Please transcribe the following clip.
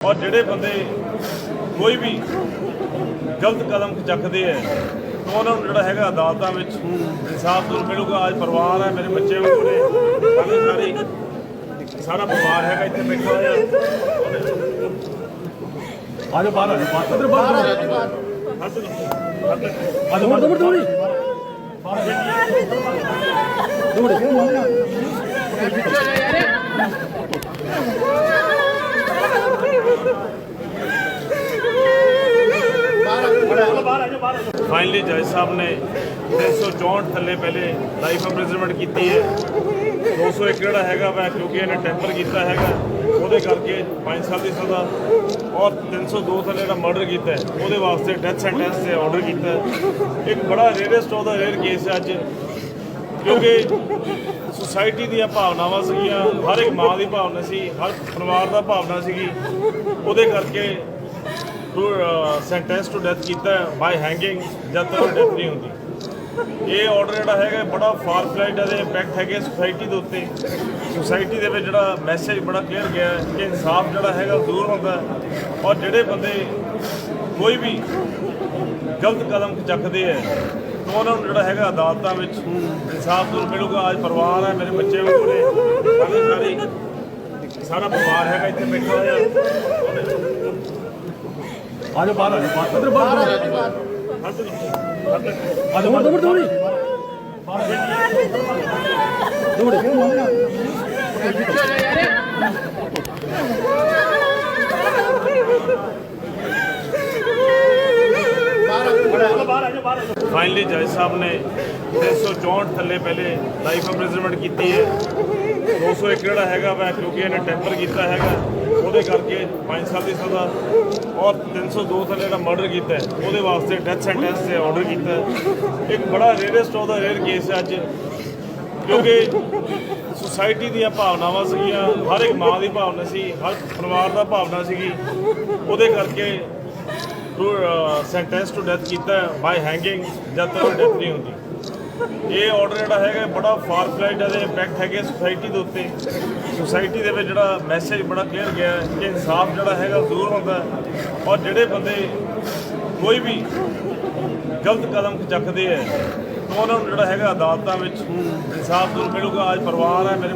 ਔਰ ਜਿਹੜੇ ਬੰਦੇ ਕੋਈ ਵੀ ਗਲਤ ਕਦਮ ਚੱਕਦੇ ਹੈ ਤਾਂ ਉਹਨਾਂ ਨੂੰ ਜਿਹੜਾ ਹੈਗਾ ਅਦਾਲਤਾਂ ਵਿੱਚ ਇਨਸਾਫ ਜ਼ਰੂਰ ਮਿਲੂਗਾ। ਅੱਜ ਪਰਿਵਾਰ ਹੈ ਮੇਰੇ ਬੱਚੇ ਵੀ ਪੂਰੇ। ਸਾਰੇ ਸਾਰੇ ਸਾਰਾ ਪਰਿਵਾਰ ਹੈਗਾ ਇੱਥੇ ਬੈਠਾ ਹੋਇਆ। ਆਜੋ ਬਾਹਰ ਆਜੋ ਬਾਹਰ। ਉਧਰ ਬਾਹਰ ਹੱਥ ਹੱਥ ਆਜੋ ਬਾਹਰ। ਦੌੜ ਦੌੜੀ ਫਾਈਨਲੀ ਜੱਜ ਸਾਹਿਬ ਨੇ 364 ਥੱਲੇ ਪਹਿਲੇ ਲਾਈਫ ਇੰਪ੍ਰਿਜ਼ਨਮੈਂਟ ਕੀਤੀ ਹੈ। 201 ਜਿਹੜਾ ਹੈਗਾ ਵਾ, ਕਿਉਂਕਿ ਇਹਨੇ ਟੈਂਪਰ ਕੀਤਾ ਹੈਗਾ, ਉਹਦੇ ਕਰਕੇ 5 ਸਾਲ ਦੀ ਸਜ਼ਾ ਔਰ 302 ਥੱਲੇ ਜਿਹੜਾ ਮਰਡਰ ਕੀਤਾ ਹੈ, ਉਹਦੇ ਵਾਸਤੇ ਡੈਥ ਸੈਂਟੈਂਸ ਤੇ ਆਰਡਰ ਕੀਤਾ ਹੈ। ਇੱਕ ਬੜਾ rarest of the rare case ਹੈ ਅੱਜ, ਕਿਉਂਕਿ ਸੁਸਾਇਟੀ ਦੀਆਂ ਭਾਵਨਾਵਾਂ ਸੀਗੀਆਂ, ਹਰ ਇੱਕ ਮਾਂ ਦੀ ਭਾਵਨਾ ਸੀ, ਹਰ ਪਰਿਵਾਰ ਦਾ ਭਾਵਨਾ ਸੀਗੀ। ਉਹਦੇ ਕਰਕੇ ਸੈਂਟੈਂਸ ਟੂ ਡੈਥ ਕੀਤਾ ਬਾਈ ਹੈਂਗਿੰਗ ਜਦ ਤੱਕ ਡੈਥ ਨਹੀਂ ਹੁੰਦੀ। ਇਹ ਆਰਡਰ ਜਿਹੜਾ ਹੈਗਾ ਬੜਾ ਫਾਰ ਫਲਾਈਟ ਇਹਦੇ ਇੰਪੈਕਟ ਹੈਗੇ ਸੋਸਾਇਟੀ ਦੇ ਉੱਤੇ। ਸੋਸਾਇਟੀ ਦੇ ਵਿੱਚ ਜਿਹੜਾ ਮੈਸੇਜ ਬੜਾ ਕਲੀਅਰ ਗਿਆ ਕਿ ਇਨਸਾਫ ਜਿਹੜਾ ਹੈਗਾ ਦੂਰ ਹੁੰਦਾ ਔਰ ਜਿਹੜੇ ਬੰਦੇ ਕੋਈ ਵੀ ਗਲਤ ਕਦਮ ਚੱਕਦੇ ਹੈ, ਤਾਂ ਉਹਨਾਂ ਨੂੰ ਜਿਹੜਾ ਹੈਗਾ ਅਦਾਲਤਾਂ ਵਿੱਚ ਇਨਸਾਫ ਜ਼ਰੂਰ ਮਿਲੂਗਾ। ਅੱਜ ਪਰਿਵਾਰ ਹੈ, ਮੇਰੇ ਬੱਚੇ ਵੀ ਪੂਰੇ। ਸਾਰੇ ਸਾਰੇ ਸਾਰਾ ਪਰਿਵਾਰ ਹੈਗਾ ਇੱਥੇ ਬੈਠਾ ਹੋਇਆ। ਆਜੋ ਬਾਹਰ ਆਜੋ ਬਾਹਰ ਉਧਰ ਬਾਹਰ ਹੱਥ ਹੱਥ ਆਜੋ ਬਾਹਰ ਦੌੜ ਦੌੜੀ ਫਾਈਨਲੀ ਜੱਜ ਸਾਹਿਬ ਨੇ 364 ਥੱਲੇ ਪਹਿਲੇ ਲਾਈਫ ਇੰਪ੍ਰਿਜ਼ਨਮੈਂਟ ਕੀਤੀ ਹੈ 201 ਜਿਹੜਾ ਹੈਗਾ ਵਾ ਕਿਉਂਕਿ ਇਹਨੇ ਟੈਂਪਰ ਕੀਤਾ ਹੈਗਾ ਉਹਦੇ ਕਰਕੇ 5 ਸਾਲ ਦੀ ਸਜ਼ਾ ਔਰ 302 ਥੱਲੇ ਜਿਹੜਾ ਮਰਡਰ ਕੀਤਾ ਹੈ, ਉਹਦੇ ਵਾਸਤੇ ਡੈਥ ਸੈਂਟੈਂਸ ਤੇ ਆਰਡਰ ਕੀਤਾ ਹੈ। ਇੱਕ ਬੜਾ rarest of the rare case ਹੈ ਅੱਜ, ਕਿਉਂਕਿ ਸੁਸਾਇਟੀ ਦੀਆਂ ਭਾਵਨਾਵਾਂ ਸੀਗੀਆਂ, ਹਰ ਇੱਕ ਮਾਂ ਦੀ ਭਾਵਨਾ ਸੀ, ਹਰ ਪਰਿਵਾਰ ਦਾ ਭਾਵਨਾ ਸੀਗੀ। ਉਹਦੇ ਕਰਕੇ ਸੈਂਟੈਂਸ ਟੂ ਡੈਥ ਕੀਤਾ ਬਾਈ ਹੈਂਗਿੰਗ ਜਦ ਤੱਕ ਡੈਥ ਨਹੀਂ ਹੁੰਦੀ। ਇਹ ਆਰਡਰ ਜਿਹੜਾ ਹੈਗਾ, ਬੜਾ ਫਾਰ ਫਲਾਈਟ ਇਹਦੇ ਇੰਪੈਕਟ ਹੈਗੇ ਸੋਸਾਇਟੀ ਦੇ ਉੱਤੇ। ਸੋਸਾਇਟੀ ਦੇ ਵਿੱਚ ਜਿਹੜਾ ਮੈਸੇਜ ਬੜਾ ਕਲੀਅਰ ਗਿਆ ਕਿ ਇਨਸਾਫ ਜਿਹੜਾ ਹੈਗਾ ਦੂਰ ਹੁੰਦਾ ਔਰ ਜਿਹੜੇ ਬੰਦੇ ਕੋਈ ਵੀ ਗਲਤ ਕਦਮ ਚੱਕਦੇ ਹੈ, ਤਾਂ ਉਹਨਾਂ ਨੂੰ ਜਿਹੜਾ ਹੈਗਾ ਅਦਾਲਤਾਂ ਵਿੱਚ ਇਨਸਾਫ ਜ਼ਰੂਰ ਮਿਲੂਗਾ। ਅੱਜ ਪਰਿਵਾਰ ਹੈ, ਮੇਰੇ